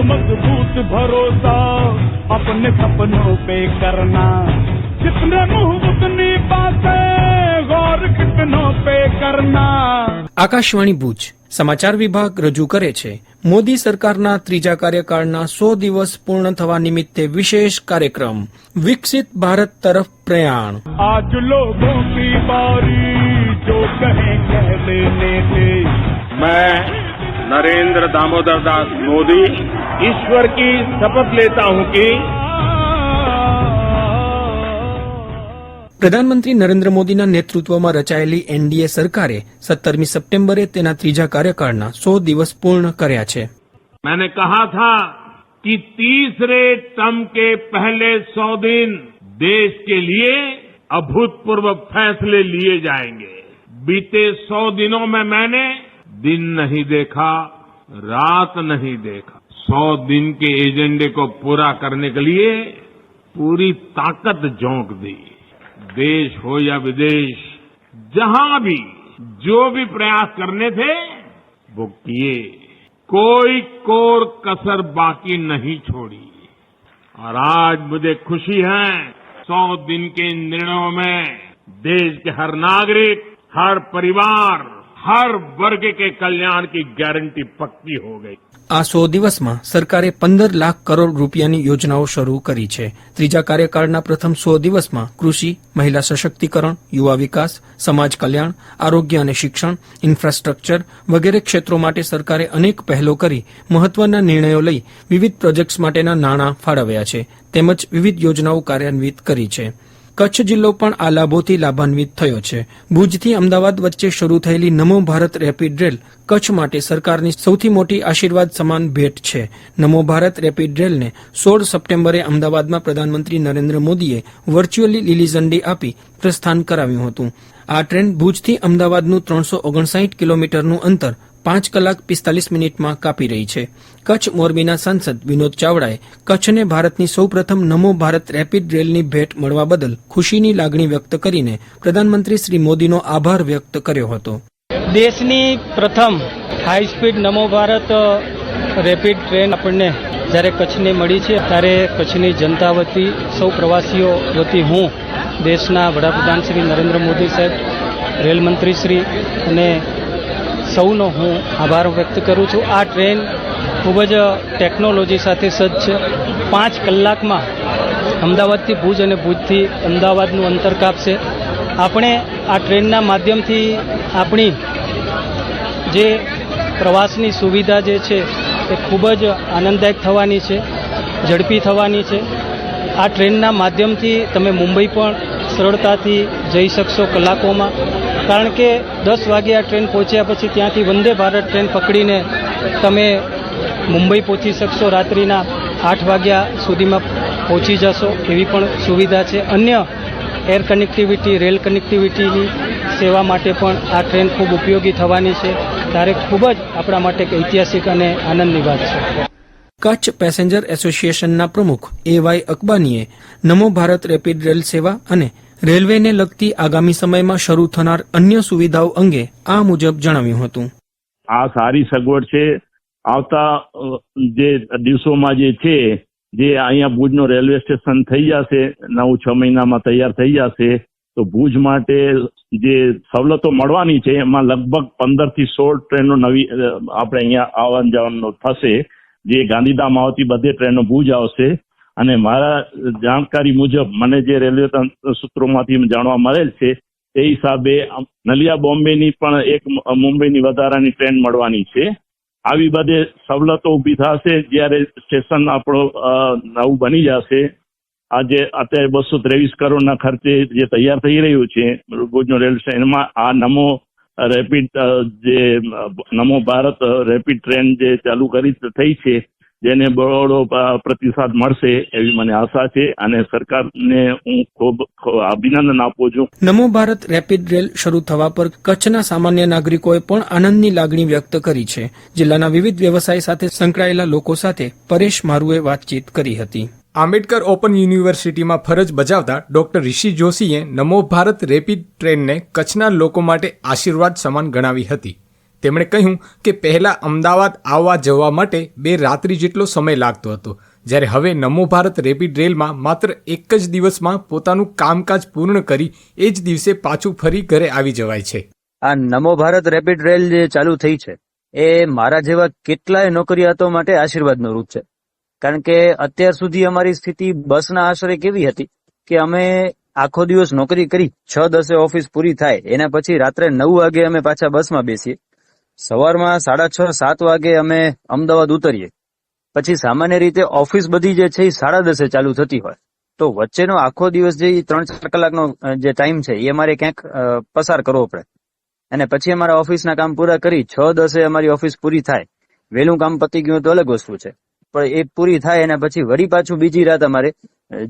मजबूत भरोसा अपने सपनों पे करना जितने मुंह उतनी बातें गौर कितनों पे करना આકાશવાણી ભુજ સમાચાર વિભાગ રજૂ કરે છે મોદી સરકારના ત્રીજા કાર્યકાળના સો દિવસ પૂર્ણ થવા નિમિત્તે વિશેષ કાર્યક્રમ વિકસિત ભારત તરફ પ્રયાણ आज लोगों की बारी जो कहें कह लेने दे मैं नरेंद्र दामोदर दास मोदी ईश्वर की शपथ लेता हूं कि પ્રધાનમંત્રી નરેન્દ્ર મોદીના નેતૃત્વમાં રચાયેલી એનડીએ સરકારે સત્તરમી સપ્ટેમ્બરે તેના ત્રીજા કાર્યકાળના સો દિવસ પૂર્ણ કર્યા છે मैंने कहा था कि तीसरे टर्म के पहले सौ दिन देश के लिए अभूतपूर्व फैसले लिए जाएंगे बीते सौ दिनों में मैंने दिन नहीं देखा, रात नहीं देखा। सौ दिन के एजेंडे को पूरा करने के लिए पूरी ताकत झोंक दी। देश हो या विदेश, जहाँ भी, जो भी प्रयास करने थे, वो किए। कोई कोर कसर बाकी नहीं छोड़ी। और आज मुझे खुशी है, सौ दिन के इन निर्णयों में देश के हर नागरिक, हर परिवार હર વર્ગ કે કલ્યાણ કી ગેરંટી પક્કી હો ગઈ આ સો દિવસમાં સરકારે પંદર લાખ કરોડ રૂપિયાની યોજનાઓ શરૂ કરી છે. ત્રીજા કાર્યકાળના પ્રથમ સો દિવસમાં કૃષિ, મહિલા સશક્તિકરણ, યુવા વિકાસ, સમાજ કલ્યાણ, આરોગ્ય અને શિક્ષણ, ઇન્ફ્રાસ્ટ્રક્ચર વગેરે ક્ષેત્રો માટે સરકારે અનેક પહેલો કરી મહત્વના નિર્ણયો લઈ વિવિધ પ્રોજેક્ટ્સ માટેના નાણાં ફાળવ્યા છે. તેમજ વિવિધ યોજનાઓ કાર્યાન્વિત કરી છે. કચ્છ જિલ્લો પણ આ લાભોથી લાભાન્વિત થયો છે. ભુજથી અમદાવાદ વચ્ચે શરૂ થયેલી નમો ભારત રેપિડ રેલ કચ્છ માટે સરકારની સૌથી મોટી આશીર્વાદ સમાન ભેટ છે. નમો ભારત રેપિડ રેલને સોળ સપ્ટેમ્બરે અમદાવાદમાં પ્રધાનમંત્રી નરેન્દ્ર મોદીએ વર્ચ્યુઅલી લીલી ઝંડી આપી પ્રસ્થાન કરાવ્યું હતું. આ ટ્રેન ભુજથી અમદાવાદનું ત્રણસો ઓગણસાઠ કિલોમીટરનું અંતર પાંચ કલાક પિસ્તાલીસ મિનિટમાં કાપી રહી છે. કચ્છ મોરબીના સાંસદ વિનોદ ચાવડાએ કચ્છને ભારતની સૌપ્રથમ નમો ભારત રેપિડ રેલની ભેટ મળવા બદલ ખુશીની લાગણી વ્યક્ત કરીને પ્રધાનમંત્રી શ્રી મોદીનો આભાર વ્યક્ત કર્યો હતો. દેશની પ્રથમ high speed Namo Bharat rapid train આપણને જ્યારે કચ્છને મળી છે, ત્યારે કચ્છની જનતા વતી, સૌ પ્રવાસીઓ વતી હું દેશના વડાપ્રધાન શ્રી નરેન્દ્ર મોદી સાહેબ રેલ મંત્રી શ્રી અને સૌનો હું આભાર વ્યક્ત કરું છું. આ ટ્રેન ખૂબ જ ટેકનોલોજી સાથે સજ્જ છે. પાંચ કલાકમાં અમદાવાદથી ભુજ અને ભુજથી અમદાવાદનું અંતર કાપશે. આપણે આ ટ્રેનના માધ્યમથી આપણી જે પ્રવાસની સુવિધા જે છે એ ખૂબ જ આનંદદાયક થવાની છે, ઝડપી થવાની છે. આ ટ્રેનના માધ્યમથી તમે મુંબઈ પણ સરળતાથી જઈ શકશો કલાકોમાં. કારણ કે દસ વાગે આ ટ્રેન પહોંચ્યા પછી ત્યાંથી વંદે ભારત ટ્રેન પકડીને તમે મુંબઈ પહોંચી શકશો. રાત્રિના આઠ વાગ્યા સુધીમાં પહોંચી જશો એવી પણ સુવિધા છે. અન્ય એર કનેક્ટિવિટી, રેલ કનેક્ટિવિટીની સેવા માટે પણ આ ટ્રેન ખૂબ ઉપયોગી થવાની છે. ત્યારે ખૂબ જ આપણા માટે એક ઐતિહાસિક અને આનંદની વાત છે. કચ્છ પેસેન્જર એસોસિએશનના પ્રમુખ એ વાય અકબાનીએ નમો ભારત રેપિડ રેલ સેવા અને રેલવેને લગતી આગામી સમયમાં શરૂ થનાર અન્ય સુવિધાઓ અંગે આ મુજબ જણાવ્યું હતું. આ સારી સગવડ છે. આવતા જે દિવસોમાં જે છે, જે અહીંયા ભુજનો રેલવે સ્ટેશન થઈ જશે, નવ છ મહિનામાં તૈયાર થઈ જશે, તો ભુજ માટે જે સવલતો મળવાની છે, એમાં લગભગ પંદરથી સોળ ટ્રેનો નવી આપણે અહીંયા આવન જવાનું થશે. જે ગાંધીધામ આવતી બધી ટ્રેનો ભુજ આવશે. અને મારા જાણકારી મુજબ મને જે રેલવે સૂત્રોમાંથી જાણવા મળેલ છે તે હિસાબે નલિયા બોમ્બેની પણ એક મુંબઈની વધારાની ટ્રેન મળવાની છે. આવી બધે સવલતો ઊભી થશે જ્યારે સ્ટેશન આપણો નવું બની જશે. આજે અત્યારે બસો ત્રેવીસ કરોડના ખર્ચે જે તૈયાર થઈ રહ્યું છે, ભુજનો રેલવે સ્ટેશનમાં આ નમો રેપિડ જે નમો ભારત રેપિડ ટ્રેન જે ચાલુ કરી થઈ છે જેને બહોળો પ્રતિસાદ મળશે એવી મને આશા છે અને સરકારને હું ખૂબ ખૂબ અભિનંદન આપું છું. નમો ભારત રેપિડ રેલ શરૂ થવા પર કચ્છના સામાન્ય નાગરિકોએ પણ આનંદની લાગણી વ્યક્ત કરી છે. જિલ્લાના વિવિધ વ્યવસાય સાથે સંકળાયેલા લોકો સાથે પરેશ મારુએ વાતચીત કરી હતી. આંબેડકર ઓપન યુનિવર્સિટીમાં ફરજ બજાવતા ડોક્ટર ઋષિ જોશીએ નમો ભારત રેપિડ ટ્રેનને કચ્છના લોકો માટે આશીર્વાદ સમાન ગણાવી હતી. તેમણે કહ્યું કે પહેલાં અમદાવાદ આવવા જવા માટે બે રાત્રિ જેટલો સમય લાગતો હતો. જ્યારે હવે નમો ભારત રેપિડ રેલમાં માત્ર એક જ દિવસમાં પોતાનું કામકાજ પૂર્ણ કરી એ જ દિવસે પાછું ફરી ઘરે આવી જવાય છે. આ નમો ભારત રેપિડ રેલ જે ચાલુ થઈ છે, એ મારા જેવા કેટલાય નોકરિયાતો માટે આશીર્વાદનું રૂપ છે. કારણ કે અત્યાર સુધી અમારી સ્થિતિ બસના આશરે કેવી હતી કે અમે આખો દિવસ નોકરી કરી, છ દસે ઓફિસ પૂરી થાય, એના પછી રાત્રે નવ વાગે અમે પાછા બસમાં બેસીએ. સવારમાં સાડા છ, સાત વાગે અમે અમદાવાદ ઉતરીએ. પછી સામાન્ય રીતે ઓફિસ બધી જે છે એ સાડા દસે ચાલુ થતી હોય. તો વચ્ચેનો આખો દિવસ જે ત્રણ ચાર કલાકનો જે ટાઈમ છે, એ અમારે ક્યાંક પસાર કરવો પડે. અને પછી અમારા ઓફિસના કામ પૂરા કરી છ દસે અમારી ઓફિસ પૂરી થાય. વહેલું કામ પતી ગયું તો અલગ વસ્તુ છે. પણ એ પૂરી થાય એના પછી વળી પાછું બીજી રાત અમારે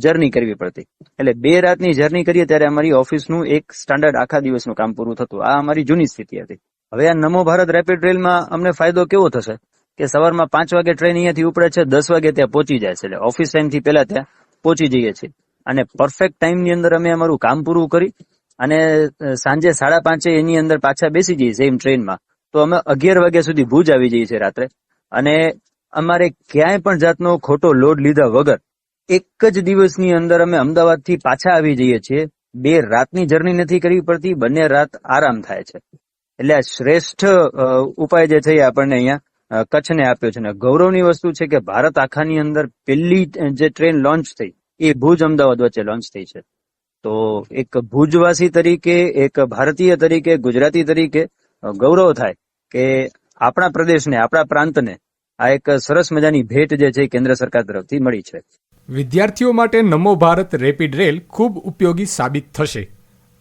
જર્ની કરવી પડતી. એટલે બે રાતની જર્ની કરીએ ત્યારે અમારી ઓફિસનું એક સ્ટાન્ડર્ડ આખા દિવસનું કામ પૂરું થતું. આ અમારી જૂની સ્થિતિ હતી. હવે આ નમો ભારત રેપિડ રેલમાં અમને ફાયદો કેવો થશે? કે સવારમાં પાંચ વાગે ટ્રેન અહીંયાથી ઉપડે છે, દસ વાગે ત્યાં પહોંચી જાય છે. એટલે ઓફિસ ટાઈમથી પહેલા ત્યાં પહોંચી જઈએ છીએ. અને પરફેક્ટ ટાઈમની અંદર અમે અમારું કામ પૂરું કરી અને સાંજે સાડા પાંચે એની અંદર પાછા બેસી જઈએ સેમ ટ્રેનમાં તો અમે અગિયાર વાગ્યા સુધી ભુજ આવી જઈએ છીએ રાત્રે. અને અમારે ક્યાંય પણ જાતનો ખોટો લોડ લીધા વગર એક જ દિવસની અંદર અમે અમદાવાદથી પાછા આવી જઈએ છીએ. બે રાતની જર્ની નથી કરવી પડતી, બંને રાત આરામ થાય છે. એટલે આ શ્રેષ્ઠ ઉપાય જે છે એ આપણને અહીંયા કચ્છને આપ્યો છે. અને ગૌરવની વસ્તુ છે કે ભારત આખાની અંદર પહેલી જે ટ્રેન લોન્ચ થઈ, એ ભુજ અમદાવાદ વચ્ચે લોન્ચ થઈ છે. તો એક ભુજવાસી તરીકે, એક ભારતીય તરીકે, ગુજરાતી તરીકે ગૌરવ થાય કે આપણા પ્રદેશને, આપણા પ્રાંતને આ એક સરસ મજાની ભેટ જે છે કેન્દ્ર સરકાર તરફથી મળી છે. વિદ્યાર્થીઓ માટે નમો ભારત રેપિડ રેલ ખૂબ ઉપયોગી સાબિત થશે.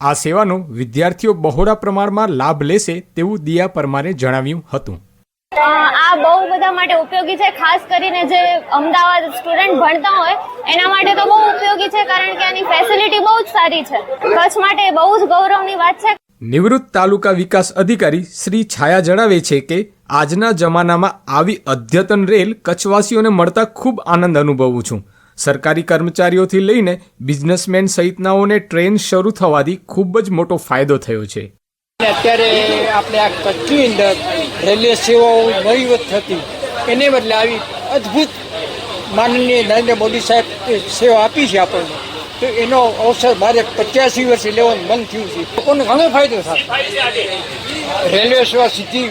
આ સેવાનો વિદ્યાર્થીઓ બહોળા પ્રમાણમાં લાભ લેશે તેવું દિયા પરમારે જણાવ્યું હતું. આ બહુ બધા માટે ઉપયોગી છે ખાસ કરીને જે અમદાવાદ સ્ટુડન્ટ ભણતા હોય એના માટે તો બહુ ઉપયોગી છે કારણ કે આની ફેસિલિટી બહુ જ સારી છે. કચ્છ માટે બહુ જ ગૌરવની વાત છે. નિવૃત્ત તાલુકા વિકાસ અધિકારી શ્રી છાયા જણાવે છે કે આજના જમાનામાં આવી અદ્યતન રેલ કચ્છવાસીઓને મળતા ખૂબ આનંદ અનુભવું છું. સરકારી કર્મચારીઓથી લઈને બિઝનેસમેન સહિતનાઓને ટ્રેન શરૂ થવાથી ખૂબ જ મોટો ફાયદો થયો છે. અત્યારે આપણે આ કચ્છની અંદર રેલવે સેવાઓ નહીવત થતી. એને બદલે આવી અદ્ભુત માનનીય નરેન્દ્ર મોદી સાહેબ સેવા આપી છે આપણને. તો એનો અવસર મારે પચાસી વર્ષે લેવાનું મન થયું છે. લોકોને ઘણો ફાયદો થાય. રેલવે સેવા સીધી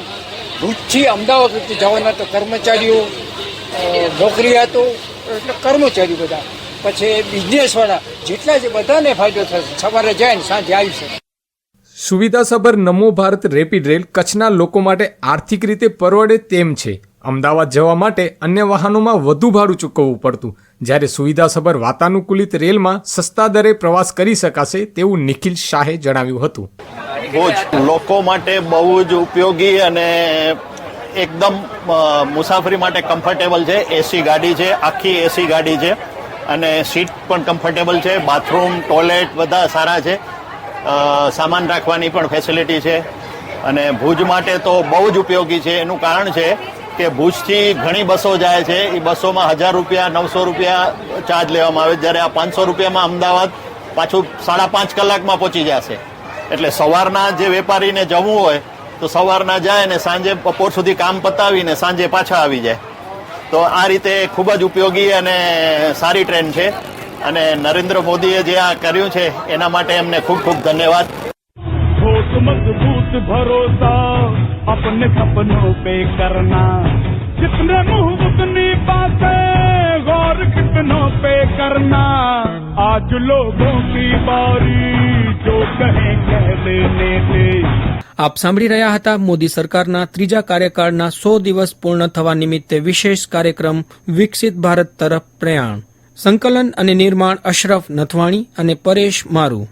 ભુજથી અમદાવાદ સુધી જવાના તો કર્મચારીઓ નોકરીયાતો એટલે કર્મચારી બધા. પછી બિઝનેસવાળા જેટલા છે બધાને ફાયદો થશે સવારે જાય ને સાંજે આવી શકે. સુવિધાસભર નમો ભારત રેપિડ રેલ કચ્છના લોકો માટે આર્થિક રીતે પરવડે તેમ છે. અમદાવાદ જવા માટે અન્ય વાહનોમાં વધુ ભાડું ચૂકવવું પડતું. જ્યારે સુવિધાસભર વાતાનુકૂલિત રેલમાં સસ્તા દરે પ્રવાસ કરી શકાશે તેવું નિખિલ શાહે જણાવ્યું હતું. ભુજ લોકો માટે બહુ જ ઉપયોગી અને એકદમ મુસાફરી માટે કમ્ફર્ટેબલ છે. એસી ગાડી છે, આખી એસી ગાડી છે. અને સીટ પણ કમ્ફર્ટેબલ છે. બાથરૂમ ટોયલેટ બધા સારા છે. સામાન રાખવાની પણ ફેસિલિટી છે. અને ભુજ માટે તો બહુ જ ઉપયોગી છે. એનું કારણ છે કે ભુજથી ઘણી બસો જાય છે. એ બસોમાં હજાર રૂપિયા, નવસો રૂપિયા ચાર્જ લેવામાં આવે. જ્યારે આ પાંચસો રૂપિયામાં અમદાવાદ પાછું સાડા પાંચ કલાકમાં પહોંચી જશે. એટલે સવારના જે વેપારીને જવું હોય તો સવારના જાય ને સાંજે બપોર સુધી કામ પતાવીને સાંજે પાછા આવી જાય તો આ રીતે ખૂબ જ ઉપયોગી અને સારી ટ્રેન છે અને નરેન્દ્ર મોદીએ જે આ કર્યું છે એના માટે એમને ખૂબ ખૂબ ધન્યવાદ ठोस मजबूत भरोसा अपने सपनों पे करना जितने मुंह उतनी बातें गौर कितनों पे करना आज लोगों की बारी जो कहे कह देने दे આપ સાંભળી રહ્યા હતા મોદી સરકારના ત્રીજા કાર્યકાળના સો દિવસ પૂર્ણ થવા નિમિત્તે વિશેષ કાર્યક્રમ વિકસિત ભારત તરફ પ્રયાણ. સંકલન અને નિર્માણ અશરફ નથવાણી અને પરેશ મારું.